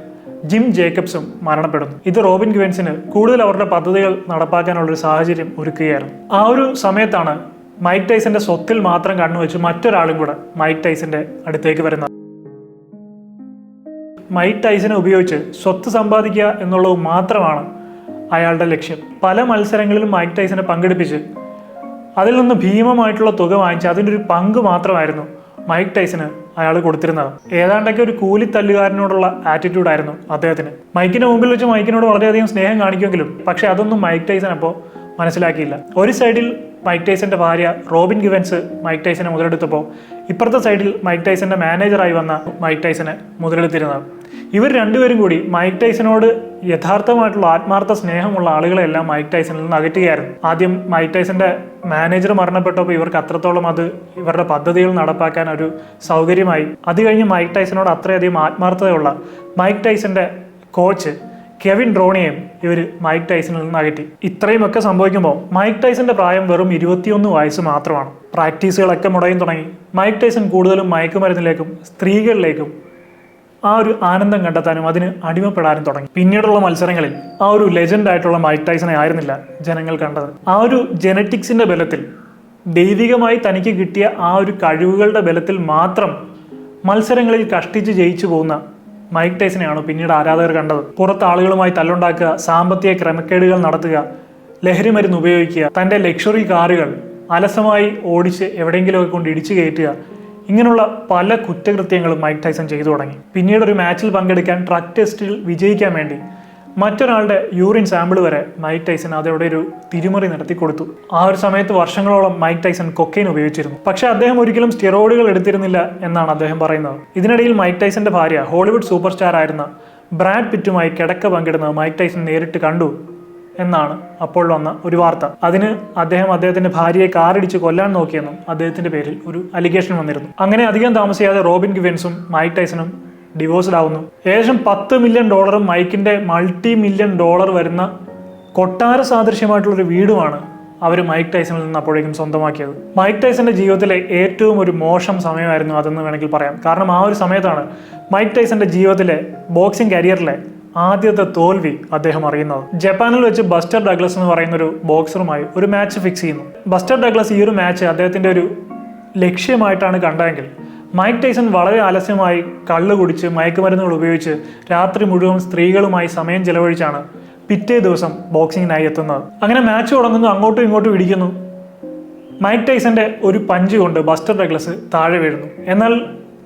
ജിം ജേക്കബ്സും മരണപ്പെടുന്നു. ഇത് റോബിൻ ഗിവൻസിന് കൂടുതൽ അവരുടെ പദ്ധതികൾ നടപ്പാക്കാനുള്ള ഒരു സാഹചര്യം ഒരുക്കുകയായിരുന്നു. ആ ഒരു സമയത്താണ് മൈക്ക് ടൈസന്റെ സ്വത്തിൽ മാത്രം കണ്ണുവെച്ച് മറ്റൊരാളും കൂടെ മൈക്ക് ടൈസന്റെ അടുത്തേക്ക് വരുന്നത്. മൈക്ക് ടൈസനെ ഉപയോഗിച്ച് സ്വത്ത് സമ്പാദിക്കുക എന്നുള്ളത് മാത്രമാണ് അയാളുടെ ലക്ഷ്യം. പല മത്സരങ്ങളിലും മൈക്ക് ടൈസനെ പങ്കെടുപ്പിച്ച് അതിൽ നിന്ന് ഭീമമായിട്ടുള്ള തുക വാങ്ങിച്ച് അതിന്റെ ഒരു പങ്ക് മാത്രമായിരുന്നു മൈക്ക് ടൈസന് അയാൾ കൊടുത്തിരുന്നത്. ഏതാണ്ടൊക്കെ ഒരു കൂലിത്തല്ലുകാരനോടുള്ള ആറ്റിറ്റ്യൂഡ് ആയിരുന്നു അദ്ദേഹത്തിന്. മൈക്കിന്റെ മുമ്പിൽ വെച്ച് മൈക്കിനോട് വളരെയധികം സ്നേഹം കാണിക്കുമെങ്കിലും പക്ഷെ അതൊന്നും മൈക്ക് ടൈസൻ അപ്പോൾ മനസ്സിലാക്കിയില്ല. ഒരു സൈഡിൽ മൈക്ക് ടൈസന്റെ ഭാര്യ റോബിൻ ഗിവൻസ് മൈക്ക് ടൈസനെ മുതലെടുത്തപ്പോൾ ഇപ്പുറത്തെ സൈഡിൽ മൈക്ക് ടൈസന്റെ മാനേജറായി വന്ന മൈക്ക് ടൈസനെ മുതലെടുത്തിരുന്നത്. ഇവർ രണ്ടുപേരും കൂടി മൈക്ക് ടൈസനോട് യഥാർത്ഥമായിട്ടുള്ള ആത്മാർത്ഥ സ്നേഹമുള്ള ആളുകളെല്ലാം മൈക്ക് ടൈസനിൽ നിന്ന് അകറ്റുകയായിരുന്നു. ആദ്യം മൈക്ക് ടൈസന്റെ മാനേജർ മരണപ്പെട്ടപ്പോൾ ഇവർക്ക് അത്രത്തോളം അത് ഇവരുടെ പദ്ധതികൾ നടപ്പാക്കാൻ ഒരു സൗകര്യമായി. അത് കഴിഞ്ഞ് മൈക്ക് ടൈസനോട് അത്രയധികം ആത്മാർത്ഥതയുള്ള മൈക്ക് ടൈസന്റെ കോച്ച് കെവിൻ ഡ്രോണിയെയും ഇവർ മൈക്ക് ടൈസണിൽ നിന്ന് അകറ്റി. ഇത്രയുമൊക്കെ സംഭവിക്കുമ്പോൾ മൈക്ക് ടൈസന്റെ പ്രായം വെറും ഇരുപത്തിയൊന്ന് വയസ്സ് മാത്രമാണ്. പ്രാക്ടീസുകളൊക്കെ മുടയും തുടങ്ങി. മൈക്ക് ടൈസൺ കൂടുതലും മയക്കുമരുന്നിലേക്കും സ്ത്രീകളിലേക്കും ആ ഒരു ആനന്ദം കണ്ടെത്താനും അതിന് അടിമപ്പെടാനും തുടങ്ങി. പിന്നീടുള്ള മത്സരങ്ങളിൽ ആ ഒരു ലെജൻഡ് ആയിട്ടുള്ള മൈക്ക് ടൈസനെ ആയിരുന്നില്ല ജനങ്ങൾ കണ്ടത്. ആ ഒരു ജനറ്റിക്സിന്റെ ബലത്തിൽ ദൈവികമായി തനിക്ക് കിട്ടിയ ആ ഒരു കഴിവുകളുടെ ബലത്തിൽ മാത്രം മത്സരങ്ങളിൽ കഷ്ടിച്ച് ജയിച്ചു പോകുന്ന മൈക്ക് ടൈസനെയാണ് പിന്നീട് ആരാധകർ കണ്ടത്? പുറത്ത് ആളുകളുമായി തല്ലുണ്ടാക്കുക സാമ്പത്തിക ക്രമക്കേടുകൾ നടത്തുക ലഹരി മരുന്ന് ഉപയോഗിക്കുക തന്റെ ലക്ഷറി കാറുകൾ അലസമായി ഓടിച്ച് എവിടെയെങ്കിലുമൊക്കെ കൊണ്ട് ഇടിച്ചു കയറ്റുക ഇങ്ങനെയുള്ള പല കുറ്റകൃത്യങ്ങളും മൈക്ക് ടൈസൺ ചെയ്തു തുടങ്ങി. പിന്നീട് ഒരു മാച്ചിൽ പങ്കെടുക്കാൻ ട്രക്ക് ടെസ്റ്റിൽ വിജയിക്കാൻ വേണ്ടി മറ്റൊരാളുടെ യൂറിൻ സാമ്പിൾ വരെ മൈക്ക് ടൈസൺ അതോടെ ഒരു തിരിമറി നടത്തി കൊടുത്തു. ആ ഒരു സമയത്ത് വർഷങ്ങളോളം മൈക്ക് ടൈസൺ കൊക്കൈൻ ഉപയോഗിച്ചിരുന്നു. പക്ഷേ അദ്ദേഹം ഒരിക്കലും സ്റ്റിറോയിഡുകൾ എടുത്തിരുന്നില്ല എന്നാണ് അദ്ദേഹം പറയുന്നത്. ഇതിനിടയിൽ മൈക്ക് ടൈസന്റെ ഭാര്യ ഹോളിവുഡ് സൂപ്പർ സ്റ്റാർ ആയിരുന്ന ബ്രാഡ് പിറ്റുമായി കിടക്ക പങ്കിടുന്നത് മൈക്ക് ടൈസൺ നേരിട്ട് കണ്ടു എന്നാണ് അപ്പോൾ വന്ന ഒരു വാർത്ത. അതിന് അദ്ദേഹം അദ്ദേഹത്തിന്റെ ഭാര്യയെ കാറിടിച്ച് കൊല്ലാൻ നോക്കിയെന്നും അദ്ദേഹത്തിന്റെ പേരിൽ ഒരു അലിഗേഷൻ വന്നിരുന്നു. അങ്ങനെ അധികം താമസിയാതെ റോബിൻ ഗിവൻസും മൈക്ക് ടൈസണും ഡിവോഴ്സ്ഡ് ആവുന്നു ഏകദേശം പത്ത് മില്യൺ ഡോളറും മൈക്കിന്റെ മൾട്ടി മില്യൺ ഡോളർ വരുന്ന കൊട്ടാര സാദൃശ്യമായിട്ടുള്ള ഒരു വീടുമാണ് അവർ മൈക്ക് ടൈസണിൽ നിന്ന് അപ്പോഴേക്കും സ്വന്തമാക്കിയത്. മൈക്ക് ടൈസന്റെ ജീവിതത്തിലെ ഏറ്റവും ഒരു മോശം സമയമായിരുന്നു അതെന്ന് വേണമെങ്കിൽ പറയാം. കാരണം ആ ഒരു സമയത്താണ് മൈക്ക് ടൈസന്റെ ജീവിതത്തിലെ ബോക്സിംഗ് കരിയറിലെ ആദ്യത്തെ തോൽവി അദ്ദേഹം അറിയുന്നത്. ജപ്പാനിൽ വെച്ച് ബസ്റ്റർ ഡഗ്ലസ് എന്ന് പറയുന്ന ഒരു ബോക്സറുമായി ഒരു മാച്ച് ഫിക്സ് ചെയ്യുന്നു. ബസ്റ്റർ ഡഗ്ലസ് ഈ ഒരു മാച്ച് അദ്ദേഹത്തിന്റെ ഒരു ലക്ഷ്യമായിട്ടാണ് കണ്ടതെങ്കിൽ മൈക്ക് ടൈസൺ വളരെ ആലസ്യമായി കള്ള് കുടിച്ച് മയക്കുമരുന്നുകൾ ഉപയോഗിച്ച് രാത്രി മുഴുവൻ സ്ത്രീകളുമായി സമയം ചെലവഴിച്ചാണ് പിറ്റേ ദിവസം ബോക്സിങ്ങിനായി എത്തുന്നത്. അങ്ങനെ മാച്ച് തുടങ്ങുന്നു അങ്ങോട്ടും ഇങ്ങോട്ടും ഇടിക്കുന്നു. മൈക്ക് ടൈസന്റെ ഒരു പഞ്ച് കൊണ്ട് ബസ്റ്റർ ഡഗ്ലസ് താഴെ വീഴുന്നു. എന്നാൽ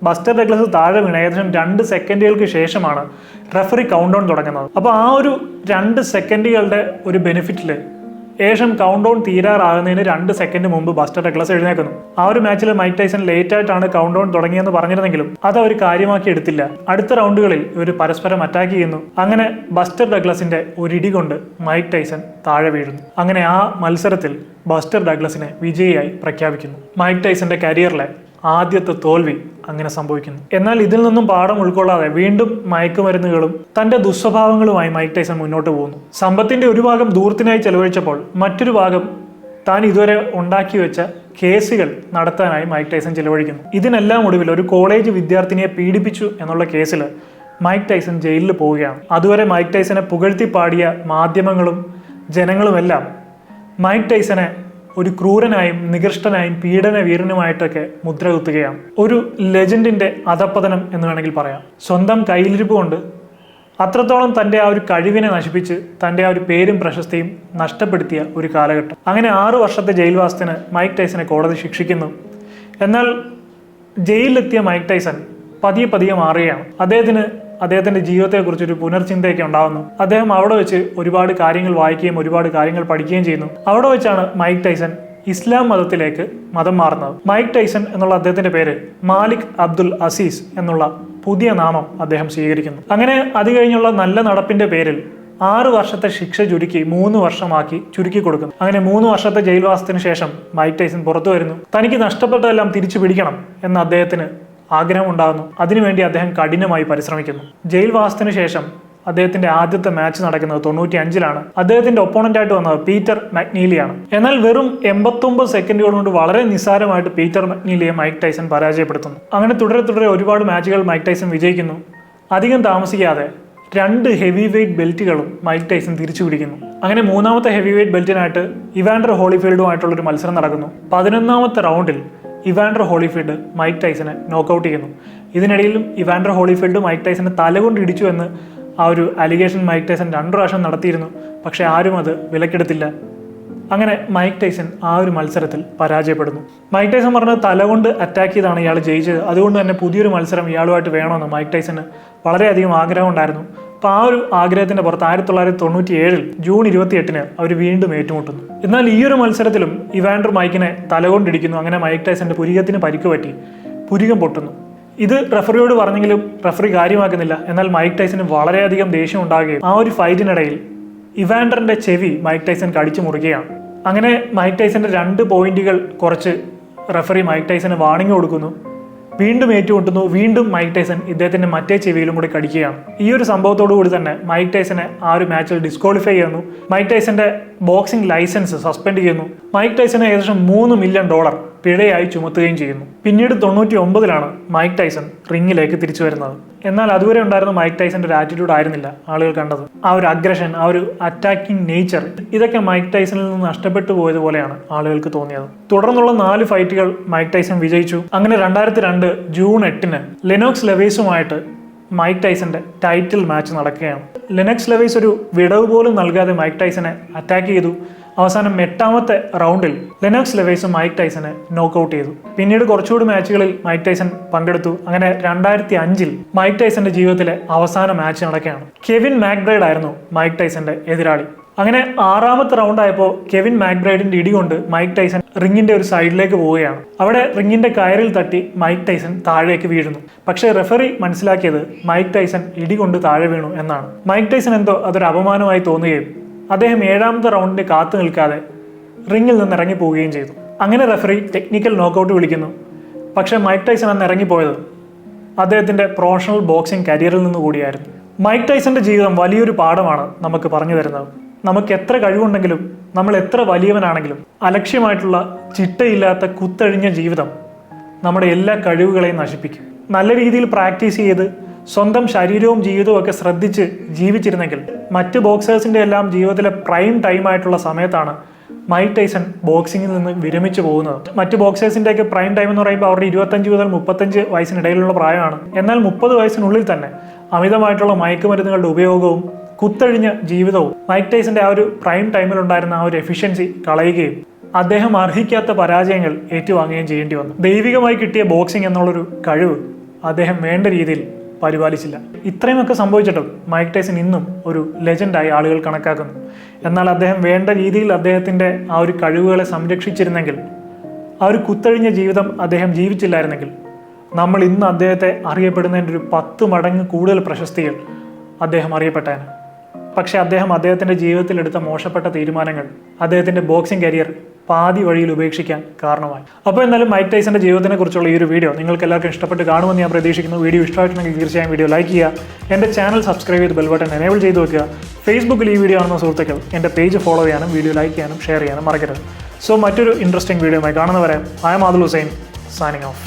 ബസ്റ്റർ ഡഗ്ലസ് താഴെ വീണ് ഏകദേശം രണ്ട് സെക്കൻഡുകൾക്ക് ശേഷമാണ് റെഫറി കൗണ്ട് ഡൗൺ തുടങ്ങുന്നത്. അപ്പോൾ ആ ഒരു രണ്ട് സെക്കൻഡുകളുടെ ഒരു ബെനിഫിറ്റിൽ ഏകദേശം കൗണ്ട് ഡൗൺ തീരാറാകുന്നതിന് രണ്ട് സെക്കൻഡ് മുമ്പ് ബസ്റ്റർ ഡഗ്ലസ് എഴുന്നേക്കുന്നു ആ ഒരു മാച്ചിൽ മൈക്ക് ടൈസൺ ലേറ്റ് ആയിട്ടാണ് കൗണ്ട് ഡൗൺ തുടങ്ങിയെന്ന് പറഞ്ഞിരുന്നെങ്കിലും അത് അവർ കാര്യമാക്കി എടുത്തില്ല. അടുത്ത റൗണ്ടുകളിൽ ഇവർ പരസ്പരം അറ്റാക്ക് ചെയ്യുന്നു. അങ്ങനെ ബസ്റ്റർ ഡഗ്ലസിന്റെ ഒരിടി കൊണ്ട് മൈക്ക് ടൈസൺ താഴെ വീഴുന്നു. അങ്ങനെ ആ മത്സരത്തിൽ ബസ്റ്റർ ഡഗ്ലസിനെ വിജയിയായി പ്രഖ്യാപിക്കുന്നു. മൈക്ക് ടൈസന്റെ കരിയറിലെ ആദ്യത്തെ തോൽവി അങ്ങനെ സംഭവിക്കുന്നു. എന്നാൽ ഇതിൽ നിന്നും പാഠം ഉൾക്കൊള്ളാതെ വീണ്ടും മയക്കുമരുന്നുകളും തന്റെ ദുസ്വഭാവങ്ങളുമായി മൈക്ക് ടൈസൺ മുന്നോട്ട് പോകുന്നു. സമ്പത്തിന്റെ ഒരു ഭാഗം ദൂരത്തിനായി ചെലവഴിച്ചപ്പോൾ മറ്റൊരു ഭാഗം താൻ ഇതുവരെ ഉണ്ടാക്കി വെച്ച കേസുകൾ നടത്താനായി മൈക്ക് ടൈസൺ ചെലവഴിക്കുന്നു. ഇതിനെല്ലാം ഒടുവിൽ ഒരു കോളേജ് വിദ്യാർത്ഥിനിയെ പീഡിപ്പിച്ചു എന്നുള്ള കേസിൽ മൈക്ക് ടൈസൺ ജയിലിൽ പോവുകയാണ്. അതുവരെ മൈക്ക് ടൈസനെ പുകഴ്ത്തി പാടിയ മാധ്യമങ്ങളും ജനങ്ങളുമെല്ലാം മൈക്ക് ടൈസനെ ഒരു ക്രൂരനായും നികൃഷ്ടനായും പീഡന വീരനുമായിട്ടൊക്കെ മുദ്ര കുത്തുകയാണ്. ഒരു ലെജൻഡിന്റെ അധപ്പതനം എന്ന് വേണമെങ്കിൽ പറയാം. സ്വന്തം കയ്യിലിരിപ്പ് കൊണ്ട് അത്രത്തോളം തന്റെ ആ ഒരു കഴിവിനെ നശിപ്പിച്ച് തന്റെ ആ ഒരു പേരും പ്രശസ്തിയും നഷ്ടപ്പെടുത്തിയ ഒരു കാലഘട്ടം. അങ്ങനെ ആറു വർഷത്തെ ജയിൽവാസത്തിന് മൈക്ക് ടൈസനെ കോടതി ശിക്ഷിക്കുന്നു. എന്നാൽ ജയിലിലെത്തിയ മൈക്ക് ടൈസൺ പതിയെ പതിയെ മാറുകയാണ്. അദ്ദേഹത്തിന് അദ്ദേഹത്തിന്റെ ജീവിതത്തെക്കുറിച്ച് ഒരു പുനർചിന്തയൊക്കെ ഉണ്ടാവുന്നു. അദ്ദേഹം അവിടെ വെച്ച് ഒരുപാട് കാര്യങ്ങൾ വായിക്കുകയും ഒരുപാട് കാര്യങ്ങൾ പഠിക്കുകയും ചെയ്യുന്നു. അവിടെ വെച്ചാണ് മൈക്ക് ടൈസൺ ഇസ്ലാം മതത്തിലേക്ക് മതം മാറുന്നത്. മൈക്ക് ടൈസൺ എന്നുള്ള അദ്ദേഹത്തിന്റെ പേര് മാലിക് അബ്ദുൽ അസീസ് എന്നുള്ള പുതിയ നാമം അദ്ദേഹം സ്വീകരിക്കുന്നു. അങ്ങനെ അത് കഴിഞ്ഞുള്ള നല്ല നടപ്പിന്റെ പേരിൽ ആറ് വർഷത്തെ ശിക്ഷ ചുരുക്കി മൂന്ന് വർഷമാക്കി ചുരുക്കി കൊടുക്കുന്നു. അങ്ങനെ മൂന്ന് വർഷത്തെ ജയിൽവാസത്തിന് ശേഷം മൈക്ക് ടൈസൺ പുറത്തു വരുന്നു. തനിക്ക് നഷ്ടപ്പെട്ടതെല്ലാം തിരിച്ചു പിടിക്കണം എന്ന് അദ്ദേഹത്തിന് ആഗ്രഹമുണ്ടാകുന്നു. അതിനുവേണ്ടി അദ്ദേഹം കഠിനമായി പരിശ്രമിക്കുന്നു. ജയിൽവാസത്തിന് ശേഷം അദ്ദേഹത്തിന്റെ ആദ്യത്തെ മാച്ച് നടക്കുന്നത് തൊണ്ണൂറ്റി അഞ്ചിലാണ് അദ്ദേഹത്തിന്റെ ഒപ്പോണന്റ് ആയിട്ട് വന്നത് പീറ്റർ മക്നീലിയാണ് എന്നാൽ വെറും എൺപത്തൊമ്പത് സെക്കൻഡുകൾ കൊണ്ട് വളരെ നിസ്സാരമായിട്ട് പീറ്റർ മക്നീലിയെ മൈക്ക് ടൈസൺ പരാജയപ്പെടുത്തുന്നു. അങ്ങനെ തുടരെ തുടരെ ഒരുപാട് മാച്ചുകൾ മൈക്ക് ടൈസൺ വിജയിക്കുന്നു. അധികം താമസിക്കാതെ രണ്ട് ഹെവി വെയ്റ്റ് ബെൽറ്റുകളും മൈക്ക് ടൈസൺ തിരിച്ചു പിടിക്കുന്നു. അങ്ങനെ മൂന്നാമത്തെ ഹെവി വെയ്റ്റ് ബെൽറ്റിനായിട്ട് ഇവാൻഡർ ഹോളിഫീൽഡുമായിട്ടുള്ള ഒരു മത്സരം നടക്കുന്നു. പതിനൊന്നാമത്തെ റൗണ്ടിൽ ഇവാൻഡർ ഹോളിഫീൽഡ് മൈക്ക് ടൈസനെ നോക്കൗട്ട് ചെയ്യുന്നു. ഇതിനിടയിലും ഇവാൻഡർ ഹോളിഫീൽഡ് മൈക്ക് ടൈസനെ തലകൊണ്ട് ഇടിച്ചു എന്ന് ആ ഒരു അലിഗേഷൻ മൈക്ക് ടൈസൺ രണ്ടു പ്രാവശ്യം നടത്തിയിരുന്നു. പക്ഷേ ആരും അത് വിലക്കെടുത്തില്ല. അങ്ങനെ മൈക്ക് ടൈസൺ ആ ഒരു മത്സരത്തിൽ പരാജയപ്പെടുന്നു. മൈക്ക് ടൈസൺ പറഞ്ഞത് തലകൊണ്ട് അറ്റാക്ക് ചെയ്താണ് ഇയാൾ ജയിച്ചത്. അതുകൊണ്ട് തന്നെ പുതിയൊരു മത്സരം ഇയാളുമായിട്ട് വേണമെന്ന് മൈക്ക് ടൈസന് വളരെയധികം ആഗ്രഹം ഉണ്ടായിരുന്നു. അപ്പോൾ ആ ഒരു ആഗ്രഹത്തിന്റെ പുറത്ത് ആയിരത്തി തൊള്ളായിരത്തി തൊണ്ണൂറ്റി ഏഴിൽ ജൂൺ ഇരുപത്തി എട്ടിന് അവർ വീണ്ടും ഏറ്റുമുട്ടുന്നു. എന്നാൽ ഈ ഒരു മത്സരത്തിലും ഇവാൻഡർ മൈക്കിനെ തലകൊണ്ടിടിക്കുന്നു. അങ്ങനെ മൈക്ക് ടൈസന്റെ പുരികത്തിന് പരിക്ക് പറ്റി പുരികം പൊട്ടുന്നു. ഇത് റഫറിയോട് പറഞ്ഞെങ്കിലും റഫറി കാര്യമാക്കുന്നില്ല. എന്നാൽ മൈക്ക് ടൈസന് വളരെയധികം ദേഷ്യം ഉണ്ടാകുകയും ആ ഒരു ഫൈറ്റിനിടയിൽ ഇവാൻഡറിന്റെ ചെവി മൈക്ക് ടൈസൺ കടിച്ചു മുറുകയാണ്. അങ്ങനെ മൈക്ക് ടൈസന്റെ രണ്ട് പോയിന്റുകൾ കുറച്ച് റഫറി മൈക്ക് ടൈസന് വാണിംഗ് കൊടുക്കുന്നു. വീണ്ടും ഏറ്റുമുട്ടുന്നു വീണ്ടും മൈക്ക് ടൈസൺ ഇദ്ദേഹത്തിന്റെ മറ്റേ ചെവിയിലും കൂടി കടിക്കുകയാണ്. ഈ ഒരു സംഭവത്തോടു കൂടി തന്നെ മൈക്ക് ടൈസനെ ആ ഒരു മാച്ചിൽ ഡിസ്ക്വാളിഫൈ ചെയ്യുന്നു. മൈക്ക് ടൈസന്റെ ബോക്സിംഗ് ലൈസൻസ് സസ്പെൻഡ് ചെയ്യുന്നു. മൈക്ക് ടൈസന് ഏകദേശം മൂന്ന് മില്യൺ ഡോളർ പിഴയായി ചുമത്തുകയും ചെയ്യുന്നു. പിന്നീട് തൊണ്ണൂറ്റി ഒമ്പതിലാണ് മൈക്ക് ടൈസൺ റിങ്ങിലേക്ക് തിരിച്ചു വരുന്നത്. എന്നാൽ അതുവരെ ഉണ്ടായിരുന്ന മൈക്ക് ടൈസന്റെ ഒരു ആറ്റിറ്റ്യൂഡ് ആയിരുന്നില്ല ആളുകൾ കണ്ടത്. ആ ഒരു അഗ്രഷൻ ആ ഒരു അറ്റാക്കിംഗ് നേച്ചർ ഇതൊക്കെ മൈക്ക് ടൈസണിൽ നിന്ന് നഷ്ടപ്പെട്ടു പോയതുപോലെയാണ് ആളുകൾക്ക് തോന്നിയത്. തുടർന്നുള്ള നാല് ഫൈറ്റുകൾ മൈക്ക് ടൈസൺ വിജയിച്ചു. അങ്ങനെ രണ്ടായിരത്തി രണ്ട് ജൂൺ എട്ടിന് ലെനോക്സ് ലെവേസുമായിട്ട് മൈക്ക് ടൈസന്റെ ടൈറ്റിൽ മാച്ച് നടക്കുകയാണ്. ലിനക്സ് ലെവൈസ് ഒരു വിടവ് പോലും നൽകാതെ മൈക്ക് ടൈസനെ അറ്റാക്ക് ചെയ്തു. അവസാനം എട്ടാമത്തെ റൗണ്ടിൽ ലെനോക്സ് ലെവൈസ് മൈക്ക് ടൈസനെ നോക്കൗട്ട് ചെയ്തു. പിന്നീട് കുറച്ചുകൂടി മാച്ചുകളിൽ മൈക്ക് ടൈസൺ പങ്കെടുത്തു. അങ്ങനെ രണ്ടായിരത്തി അഞ്ചിൽ മൈക്ക് ടൈസന്റെ ജീവിതത്തിലെ അവസാന മാച്ച് നടക്കുകയാണ്. കെവിൻ മാക്ബ്രൈഡ് ആയിരുന്നു മൈക്ക് ടൈസന്റെ എതിരാളി. അങ്ങനെ ആറാമത്തെ റൗണ്ട് ആയപ്പോൾ കെവിൻ മാക്ബ്രൈഡിന്റെ ഇടികൊണ്ട് മൈക്ക് ടൈസൺ റിങ്ങിന്റെ ഒരു സൈഡിലേക്ക് പോവുകയാണ്. അവിടെ റിങ്ങിന്റെ കയറിൽ തട്ടി മൈക്ക് ടൈസൺ താഴേക്ക് വീഴുന്നു. പക്ഷേ റെഫറി മനസ്സിലാക്കിയത് മൈക്ക് ടൈസൺ ഇടികൊണ്ട് താഴെ വീണു എന്നാണ്. മൈക്ക് ടൈസൺ എന്തോ അതൊരു അപമാനമായി തോന്നുകയും അദ്ദേഹം ഏഴാമത്തെ റൗണ്ടിന് കാത്തു നിൽക്കാതെ റിങ്ങിൽ നിന്ന് ഇറങ്ങി പോവുകയും ചെയ്തു. അങ്ങനെ റെഫറി ടെക്നിക്കൽ നോക്കൗട്ട് വിളിക്കുന്നു. പക്ഷേ മൈക്ക് ടൈസൺ അന്ന് ഇറങ്ങിപ്പോയത് അദ്ദേഹത്തിന്റെ പ്രൊഫഷണൽ ബോക്സിംഗ് കരിയറിൽ നിന്ന് കൂടിയായിരുന്നു. മൈക്ക് ടൈസന്റെ ജീവിതം വലിയൊരു പാഠമാണ് നമുക്ക് പറഞ്ഞു തരുന്നത്. നമുക്ക് എത്ര കഴിവുണ്ടെങ്കിലും നമ്മൾ എത്ര വലിയവനാണെങ്കിലും അലക്ഷ്യമായിട്ടുള്ള ചിട്ടയില്ലാത്ത കുത്തഴിഞ്ഞ ജീവിതം നമ്മുടെ എല്ലാ കഴിവുകളെയും നശിപ്പിക്കും. നല്ല രീതിയിൽ പ്രാക്ടീസ് ചെയ്ത് സ്വന്തം ശരീരവും ജീവിതവും ഒക്കെ ശ്രദ്ധിച്ച് ജീവിച്ചിരുന്നെങ്കിൽ മറ്റ് ബോക്സേഴ്സിന്റെ എല്ലാം ജീവിതത്തിലെ പ്രൈം ടൈം ആയിട്ടുള്ള സമയത്താണ് മൈക്ക് ടൈസൺ ബോക്സിങ്ങിൽ നിന്ന് വിരമിച്ചു പോകുന്നത്. മറ്റ് ബോക്സേഴ്സിന്റെ ഒക്കെ പ്രൈം ടൈം എന്ന് പറയുമ്പോൾ അവരുടെ ഇരുപത്തഞ്ച് മുതൽ മുപ്പത്തഞ്ച് വയസ്സിനിടയിലുള്ള പ്രായമാണ്. എന്നാൽ മുപ്പത് വയസ്സിനുള്ളിൽ തന്നെ അമിതമായിട്ടുള്ള മയക്കുമരുന്നുകളുടെ ഉപയോഗവും കുത്തഴിഞ്ഞ ജീവിതവും മൈക്ക് ടൈസന്റെ ആ ഒരു പ്രൈം ടൈമിൽ ഉണ്ടായിരുന്ന ആ ഒരു എഫിഷ്യൻസി കളയുകയും അദ്ദേഹം അർഹിക്കാത്ത പരാജയങ്ങൾ ഏറ്റുവാങ്ങുകയും ചെയ്യേണ്ടി വന്നു. ദൈവികമായി കിട്ടിയ ബോക്സിംഗ് എന്നുള്ളൊരു കഴിവ് അദ്ദേഹം വേണ്ട രീതിയിൽ പരിപാലിച്ചില്ല. ഇത്രയുമൊക്കെ സംഭവിച്ചിട്ടും മൈക്ക് ടൈസൺ ഇന്നും ഒരു ലെജൻഡായി ആളുകൾ കണക്കാക്കുന്നു. എന്നാൽ അദ്ദേഹം വേണ്ട രീതിയിൽ അദ്ദേഹത്തിന്റെ ആ ഒരു കഴിവുകളെ സംരക്ഷിച്ചിരുന്നെങ്കിൽ ആ ഒരു കുത്തഴിഞ്ഞ ജീവിതം അദ്ദേഹം ജീവിച്ചില്ലായിരുന്നെങ്കിൽ നമ്മൾ ഇന്ന് അദ്ദേഹത്തെ അറിയപ്പെടുന്നതിന്റെ ഒരു പത്ത് മടങ്ങ് കൂടുതൽ പ്രശസ്തികൾ അദ്ദേഹം അറിയപ്പെട്ടേനെ. പക്ഷേ അദ്ദേഹം അദ്ദേഹത്തിന്റെ ജീവിതത്തിൽ എടുത്ത മോശപ്പെട്ട തീരുമാനങ്ങൾ അദ്ദേഹത്തിന്റെ ബോക്സിംഗ് കരിയർ പാതി വഴിയിൽ ഉപേക്ഷിക്കാൻ കാരണമായി. അപ്പോൾ എന്നാലും മൈക്ക് ടൈസന്റെ ജീവിതത്തിനെ കുറിച്ചുള്ള ഈ ഒരു വീഡിയോ നിങ്ങൾക്ക് എല്ലാവർക്കും ഇഷ്ടപ്പെട്ട് കാണുമെന്ന് ഞാൻ പ്രതീക്ഷിക്കുന്നു. വീഡിയോ ഇഷ്ടമായിട്ടുണ്ടെങ്കിൽ തീർച്ചയായും വീഡിയോ ലൈക്ക് ചെയ്യുക എന്റെ ചാനൽ സബ്സ്ക്രൈബ് ചെയ്ത് ബെൽബട്ടൺ എനേബിൾ ചെയ്ത് വെക്കുക ഫേസ്ബുക്കിൽ ഈ വീഡിയോ ആണെന്ന സുഹൃത്തുക്കൾ എന്റെ പേജ് ഫോളോ ചെയ്യാനും വീഡിയോ ലൈക്ക് ചെയ്യാനും ഷെയർ ചെയ്യാനും മറക്കരുത്. സോ മറ്റൊരു ഇൻട്രസ്റ്റിംഗ് വീഡിയോ ആയി കാണുന്നവരെ I'm Adul Hussain signing off